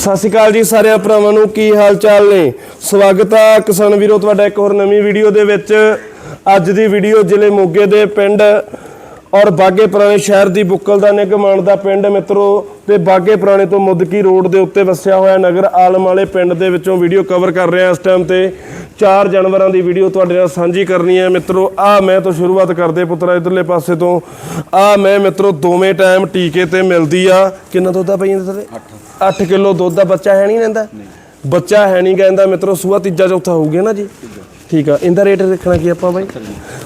ਸਤਿ ਸ਼੍ਰੀ ਅਕਾਲ ਜੀ ਸਾਰਿਆਂ ਭਰਾਵਾਂ ਨੂੰ, ਕੀ ਹਾਲ ਚਾਲ ਨੇ? ਸਵਾਗਤ ਆ ਕਿਸਾਨ ਵੀਰੋ, ਤੁਹਾਡਾ ਇੱਕ ਹੋਰ ਨਵੀਂ ਵੀਡੀਓ ਦੇ ਵਿੱਚ। ਅੱਜ ਦੀ ਵੀਡੀਓ ਜ਼ਿਲ੍ਹੇ ਮੋਗੇ ਦੇ ਪਿੰਡ ਔਰ ਬਾਗੇ ਪੁਰਾਣੇ ਸ਼ਹਿਰ ਦੀ ਬੁੱਕਲ ਦਾ ਨਿਗਮਾਨ ਦਾ ਪਿੰਡ ਮਿੱਤਰੋ ਤੇ ਬਾਗੇ ਪੁਰਾਣੇ ਤੋਂ ਮੁੱਦਕੀ ਰੋਡ ਦੇ ਉੱਤੇ ਵਸਿਆ ਹੋਇਆ ਨਗਰ ਆਲਮ ਵਾਲੇ ਪਿੰਡ ਦੇ ਵਿੱਚੋਂ ਵੀਡੀਓ ਕਵਰ ਕਰ ਰਿਹਾ ਇਸ ਟਾਈਮ ਤੇ। ਚਾਰ ਜਾਨਵਰਾਂ ਦੀ ਵੀਡੀਓ ਤੁਹਾਡੇ ਨਾਲ ਸਾਂਝੀ ਕਰਨੀ ਹੈ ਮਿੱਤਰੋ। ਆ ਮੈਂ ਤੋਂ ਸ਼ੁਰੂਆਤ ਕਰਦੇ ਪੁੱਤਰਾ ਇਧਰਲੇ ਪਾਸੇ ਤੋਂ। ਆ ਮੈਂ ਮਿੱਤਰੋ ਦੋਵੇਂ ਟਾਈਮ ਟੀਕੇ ਤੇ ਮਿਲਦੀ ਆ। ਕਿੰਨਾ ਦੁੱਧ ਆ ਪਈ ਇਹਦੇ ਥੱਲੇ? 8 8 ਕਿਲੋ ਦੁੱਧ ਦਾ ਬੱਚਾ ਹੈ ਨਹੀਂ ਰਹਿੰਦਾ ਬੱਚਾ ਹੈ ਨਹੀਂ ਕਹਿੰਦਾ ਮਿੱਤਰੋ ਸੂਆ ਤੀਜਾ ਚੌਥਾ ਹੋਊਗਾ ਨਾ ਜੀ। ਠੀਕ ਆ ਇਹਦਾ ਰੇਟ ਦੇਖਣਾ ਕੀ ਆਪਾਂ ਬਾਈ?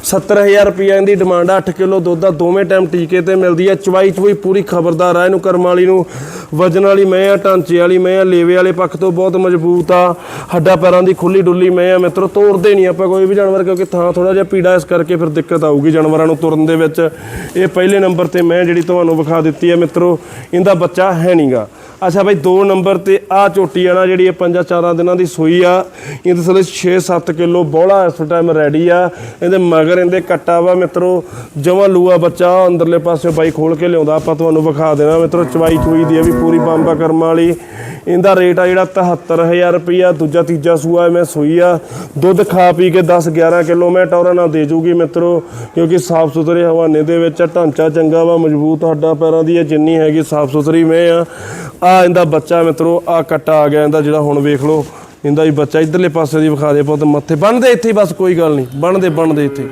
70000 ਰੁਪਈਆ ਇਹਦੀ ਡਿਮਾਂਡ ਆ 8 ਕਿਲੋ ਦੁੱਧ ਦਾ ਦੋਵੇਂ ਟਾਈਮ ਟੀਕੇ ਤੇ ਮਿਲਦੀ ਆ। ਚਵਾਈ ਚਵਾਈ ਪੂਰੀ ਖਬਰਦਾਰ ਆ ਇਹਨੂੰ ਕਰਮ ਵਾਲੀ ਨੂੰ, ਵਜਨ ਵਾਲੀ ਮੈਂ ਆ, ਢਾਂਚੇ ਵਾਲੀ ਮੈਂ ਆ, ਲੇਵੇ ਵਾਲੇ ਪੱਖ ਤੋਂ ਬਹੁਤ ਮਜ਼ਬੂਤ ਆ। ਹੱਡਾਂ ਪੈਰਾਂ ਦੀ ਖੁੱਲੀ ਡੁੱਲੀ ਮੈਂ ਆ, ਮਿੱਤਰੋ ਤੋੜਦੇ ਨਹੀਂ ਆਪਾਂ ਕੋਈ ਵੀ ਜਾਨਵਰ, ਕਿਉਂਕਿ ਥਾਂ ਥੋੜਾ ਜਿਹਾ ਪੀੜਾ ਇਸ ਕਰਕੇ ਫਿਰ ਦਿੱਕਤ ਆਊਗੀ ਜਾਨਵਰਾਂ ਨੂੰ ਤੁਰਨ ਦੇ ਵਿੱਚ। ਇਹ ਪਹਿਲੇ ਨੰਬਰ ਤੇ ਮੈਂ ਜਿਹੜੀ ਤੁਹਾਨੂੰ ਵਿਖਾ ਦਿੱਤੀ ਹੈ ਮਿੱਤਰੋ, ਇਹਦਾ ਬੱਚਾ ਹੈ ਨਹੀਂਗਾ ਅੱਛਾ ਬਾਈ 2 ਨੰਬਰ ਤੇ ਆ ਚੋਟੀ ਆ ਜਿਹੜੀ ਇਹ ਪੰਜਾਂ ਚਾਰਾਂ ਦਿਨਾਂ ਦੀ ਸੂਈ ਆ, ਇਹਦੇ ਥੱਲੇ 6-7 ਕਿਲੋ ਬੋਲਾ ਇਸ ਟਾਈਮ ਰੈਡੀ ਆ। ਇਹਦੇ ਮਗਰ ਇਹਦੇ ਕੱਟਾ ਵਾ ਮਿੱਤਰੋ ਜਮਾਂ ਲੂਆ ਬੱਚਾ ਅੰਦਰਲੇ ਪਾਸੇ ਬਾਈ ਖੋਲ ਕੇ ਲਿਆਉਂਦਾ ਆਪਾਂ ਤੁਹਾਨੂੰ ਵਿਖਾ ਦੇਣਾ। ਮਿੱਤਰੋ ਚਵਾਈ ਚੂਈ ਦੀ ਆ ਵੀ ਪੂਰੀ ਬੰਬਾ ਕਰਮ ਵਾਲੀ। ਇਹਦਾ ਰੇਟ ਆ ਜਿਹੜਾ 73000 ਰੁਪਈਆ ਦੂਜਾ ਤੀਜਾ ਸੂਆ ਮੈਂ ਸੂਈ ਆ। ਦੁੱਧ ਖਾ ਪੀ ਕੇ 10 11 ਕਿਲੋ ਮੈਂ ਟੌਰਾ ਨਾਲ ਦੇ ਜੂਗੀ ਮਿੱਤਰੋ ਕਿਉਂਕਿ ਸਾਫ਼ ਸੁਥਰੇ ਹਵਾਨੇ ਦੇ ਵਿੱਚ ਆ, ਢਾਂਚਾ ਚੰਗਾ ਵਾ ਮਜ਼ਬੂਤ ਹੱਡਾਂ ਪੈਰਾਂ ਦੀ ਇਹ ਜਿੰਨੀ ਹੈਗੀ ਸਾਫ਼ ਸੁਥਰੀ ਮੈਂ ਆ। ਆ ਇਹਦਾ ਬੱਚਾ ਮਿੱਤਰੋ ਆ ਕੱਟਾ ਆ ਗਿਆ ਇਹਦਾ ਜਿਹੜਾ ਹੁਣ ਵੇਖ ਲਓ। ਇਹਦਾ ਵੀ ਬੱਚਾ ਇਧਰਲੇ ਪਾਸੇ ਦੀ ਵਿਖਾ ਦੇ ਪੁੱਤ ਮੱਥੇ ਬੰਨਦੇ ਇੱਥੇ ਬਸ ਕੋਈ ਗੱਲ ਨਹੀਂ ਬੰਨਦੇ ਬੰਨਦੇ ਇੱਥੇ।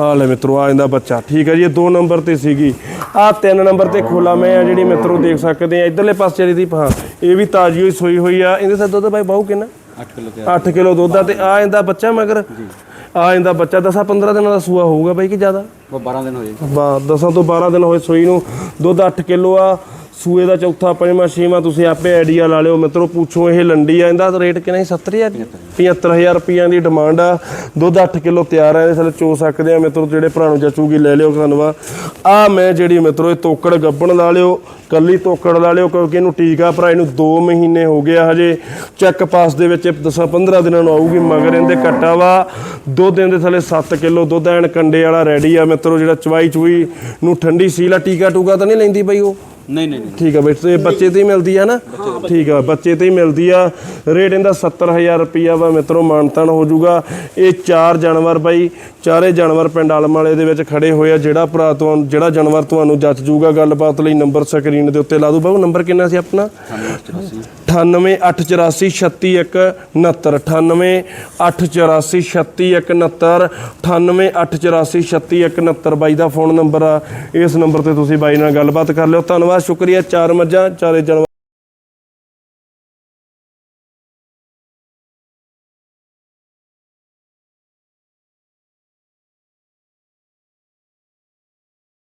ਆ ਲੈ ਮਿੱਤਰੋ ਆ ਇਹਦਾ ਬੱਚਾ। ਠੀਕ ਹੈ ਜੀ ਇਹ 2 ਨੰਬਰ ਤੇ ਸੀਗੀ। ਆ 3 ਨੰਬਰ ਤੇ ਖੋਲਾ ਮੈਂ ਆ ਜਿਹੜੀ ਮਿੱਤਰੋ ਦੇਖ ਸਕਦੇ ਆ। ਇਧਰਲੇ ਪਾਸੇ ਜਿਹੜੀ ਦੀ ਹਾਂ ਇਹ ਵੀ ਤਾਜ਼ੀ ਹੋਈ ਸੋਈ ਹੋਈ ਆ। ਇਹਦੇ ਸਾਥ ਦੁੱਧ ਬਾਈ ਬਾਹੂ ਕਿੰਨਾ? 8 ਕਿਲੋ ਤੇ 8 ਕਿਲੋ ਦੁੱਧ ਆ ਤੇ ਆ ਇਹਦਾ ਬੱਚਾ ਮਗਰ। ਆ ਇਹਦਾ ਬੱਚਾ 10 15 ਦਿਨਾਂ ਦਾ ਸੂਆ ਹੋਊਗਾ ਬਾਈ ਕਿ ਜ਼ਿਆਦਾ? ਉਹ 12 ਦਿਨ ਹੋਏ। ਬਾ 10 ਤੋਂ 12 ਦਿਨ ਹੋਏ ਸੂਈ ਨੂੰ। ਦੁੱਧ 8 ਕਿਲੋ ਆ। ਸੂਏ ਦਾ ਚੌਥਾ ਪੰਜਵਾਂ ਛੇਵਾਂ ਤੁਸੀਂ ਆਪੇ ਆਈਡੀਆ ਲਾ ਲਿਓ। ਮਿੱਤਰੋ ਪੁੱਛੋ ਇਹ ਲੰਡੀ ਆ। ਇਹਦਾ ਰੇਟ ਕਿੰਨਾ ਸੀ 70000 75000 ਰੁਪਈਆਂ ਦੀ ਡਿਮਾਂਡ ਆ। ਦੁੱਧ 8 ਕਿਲੋ ਤਿਆਰ ਆ, ਇਹਦੇ ਥੱਲੇ ਚੋ ਸਕਦੇ ਆ ਮਿੱਤਰੋ, ਜਿਹੜੇ ਭਰਾ ਨੂੰ ਜਚੂਗੀ ਲੈ ਲਿਓ ਧੰਨਵਾਦ। ਆ ਮੈਂ ਜਿਹੜੀ ਮਿੱਤਰੋ, ਇਹ ਤੋਕੜ ਗੱਬਣ ਲਾ ਲਿਓ, ਕੱਲੀ ਤੋਕੜ ਲਾ ਲਿਓ, ਕਿਉਂਕਿ ਇਹਨੂੰ ਟੀਕਾ ਭਰਾ, ਇਹਨੂੰ 2 ਮਹੀਨੇ ਹੋ ਗਿਆ ਹਜੇ। ਚੈੱਕ ਪਾਸ ਦੇ ਵਿੱਚ 10 15 ਦਿਨਾਂ ਨੂੰ ਆਊਗੀ, ਮਗਰ ਇਹਦੇ ਕੱਟਾ ਵਾ। ਦੁੱਧ ਇਹਦੇ ਥੱਲੇ 7 ਕਿਲੋ ਦੁੱਧ ਐਨ ਕੰਡੇ ਵਾਲਾ ਰੈਡੀ ਆ ਮਿੱਤਰੋ, ਜਿਹੜਾ ਚਵਾਈ ਚੁਈ ਨੂੰ ਠੰਡੀ ਸੀਲ ਆ ਟੀਕਾ ਟੂਕਾ ਤਾਂ ਨਹੀਂ ਲੈਂਦੀ ਬਈ ਉਹ? ਨਹੀਂ ਨਹੀਂ ਠੀਕ ਆ ਤੇ ਬੱਚੇ ਤੇ ਹੀ ਮਿਲਦੀ ਆ ਨਾ? ਠੀਕ ਆ ਬੱਚੇ ਤੇ ਹੀ ਮਿਲਦੀ ਆ। ਰੇਟ ਇਹਦਾ 70000 ਰੁਪਿਆ ਵਾ ਮਿੱਤਰੋ ਮਾਨਤਨ ਹੋ ਜਾਊਗਾ। ਇਹ ਚਾਰ ਜਾਨਵਰ ਬਾਈ ਚਾਰੇ ਜਾਨਵਰ ਪਿੰਡ ਆਲਮ ਵਾਲੇ ਦੇ ਵਿੱਚ ਖੜੇ ਹੋਏ ਆ ਜਿਹੜਾ ਭਰਾ ਤੁਹਾਨੂੰ ਜਿਹੜਾ ਜਾਨਵਰ ਤੁਹਾਨੂੰ ਜੱਚ ਜਾਊਗਾ ਗੱਲਬਾਤ ਲਈ ਨੰਬਰ ਸਕਰੀਨ ਦੇ ਉੱਤੇ ਲਾ ਦੂ ਬਾਬੂ ਨੰਬਰ ਕਿੰਨਾ ਸੀ ਆਪਣਾ? 9884863169 9884863169 9884863169 ਬਾਈ ਦਾ ਫੋਨ ਨੰਬਰ ਆ, ਇਸ ਨੰਬਰ ਤੇ ਤੁਸੀਂ ਬਾਈ ਨਾਲ ਗੱਲਬਾਤ ਕਰ ਲਿਓ। ਧੰਨਵਾਦ, ਸ਼ੁਕਰੀਆ, ਚਾਰ ਮੱਝਾਂ, ਚਾਰੇ ਜਾਨਵਰ